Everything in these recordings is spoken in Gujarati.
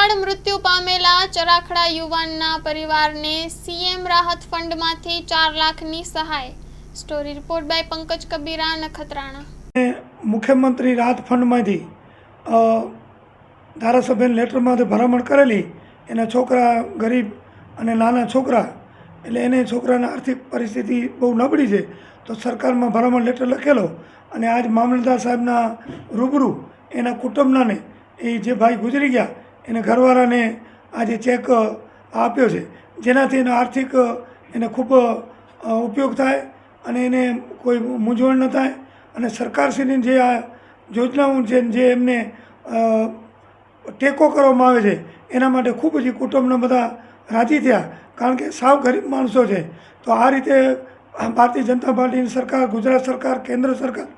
પાછળ મૃત્યુ પામેલા ચરાખડા યુવાનના પરિવારને સીએમ રાહત ફંડમાંથી ચાર લાખની સહાય. Story report by Pankaj Kabira, Nakhatrana. મુખ્યમંત્રી રાહત ફંડમાંથી ધારાસભ્યને લેટરમાંથી ભલામણ કરેલી એના છોકરા ગરીબ અને નાના છોકરા, એટલે એને છોકરાની આર્થિક પરિસ્થિતિ બહુ નબળી છે, તો સરકારમાં ભલામણ લેટર લખેલો અને આજ મામલતદાર સાહેબના રૂબરૂ એના કુટુંબનાને એ જે ભાઈ ગુજરી ગયા એને ઘરવાળાને આજે ચેક આપ્યો છે. જેનાથી એનો આર્થિક એને ખૂબ ઉપયોગ થાય અને એને કોઈ મૂંઝવણ ન થાય. અને સરકારશ્રીની જે આ યોજનાઓ છે, જે એમને ટેકો કરવામાં આવે છે, એના માટે ખૂબ જ કુટુંબના બધા રાજી થયા. કારણ કે સાવ ગરીબ માણસો છે. તો આ રીતે ભારતીય જનતા પાર્ટીની સરકાર, ગુજરાત સરકાર, કેન્દ્ર સરકાર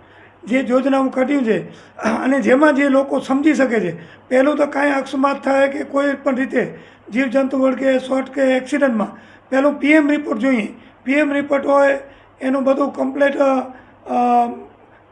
જે યોજનાઓ કાઢ્યું છે, અને જેમાં જે લોકો સમજી શકે છે, પહેલું તો કાંઈ અકસ્માત થાય કે કોઈ પણ રીતે જીવજંતુ વળગે, શોર્ટ કે એક્સિડન્ટમાં, પહેલું પીએમ રિપોર્ટ જોઈએ. પીએમ રિપોર્ટ હોય, એનું બધું કમ્પ્લેટ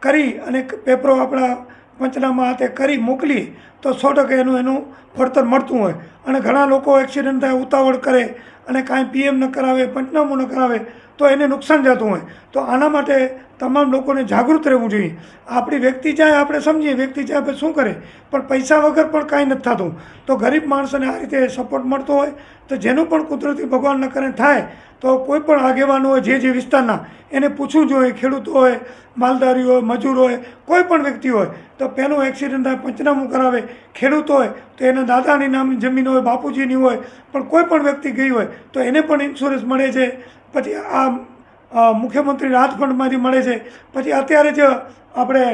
કરી અને પેપરો આપણા પંચનામા હાથે કરી મોકલી, તો સો ટકા એનું એનું વળતર મળતું હોય. અને ઘણા લોકો એક્સિડન્ટ થાય, ઉતાવળ કરે, અને કાંઈ પીએમ ન કરાવે, પંચનામું ન કરાવે તો એને નુકસાન જતું હોય. તો આના માટે તમામ લોકોને જાગૃત રહેવું જોઈએ. આપણી વ્યક્તિ ચાહે આપણે સમજીએ વ્યક્તિ ચાહે આપણે શું કરે? પણ પૈસા વગર પણ કાંઈ નથી થતું. તો ગરીબ માણસને આ રીતે સપોર્ટ મળતો હોય, તો જેનું પણ કુદરતી ભગવાન કરે થાય, તો કોઈ પણ આગેવાનો હોય, જે જે વિસ્તારના, એને પૂછવું જોઈએ, ખેડૂત હોય, માલધારી હોય, મજૂર હોય, કોઈ પણ વ્યક્તિ હોય, તો પહેલું એક્સિડન્ટ થાય, પંચનામું કરાવે, ખેડૂત હોય, તો એના દાદાની નામની જમીન હોય, બાપુજીની હોય, પણ કોઈ પણ વ્યક્તિ ગઈ હોય, તો એને પણ ઇન્સ્યોરન્સ મળે છે. પછી આ મુખ્યમંત્રી રાહત ફંડમાંથી મળે છે. પછી અત્યારે જ આપણે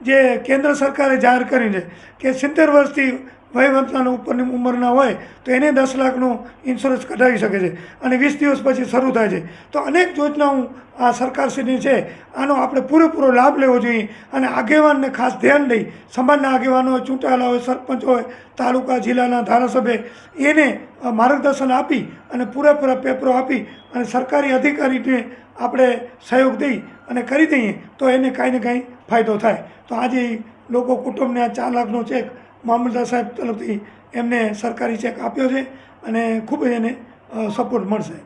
જે કેન્દ્ર સરકારે જાહેર કર્યું છે કે સિત્તેર વર્ષથી વયવંતના ઉપરની ઉંમરના હોય તો એને દસ લાખનું ઇન્સ્યોરન્સ કઢાવી શકે છે અને વીસ દિવસ પછી શરૂ થાય છે. તો અનેક યોજનાઓ આ સરકારશ્રીની છે. આનો આપણે પૂરેપૂરો લાભ લેવો જોઈએ અને આગેવાનને ખાસ ધ્યાન દઈ સમાજના આગેવાનો હોય, ચૂંટાયેલા હોય, સરપંચ હોય, તાલુકા, જિલ્લાના ધારાસભ્ય, એને માર્ગદર્શન આપી અને પૂરેપૂરા પેપરો આપી અને સરકારી અધિકારીને આપણે સહયોગ દઈ અને કરી દઈએ તો એને કાંઈ ને કાંઈ ફાયદો થાય. તો આજે લોકો કુટુંબને આ ચાર લાખનો ચેક મામલતદાર સાહેબ તરફથી એમને સરકારી ચેક આપ્યો છે અને ખૂબ જ એને સપોર્ટ મળશે.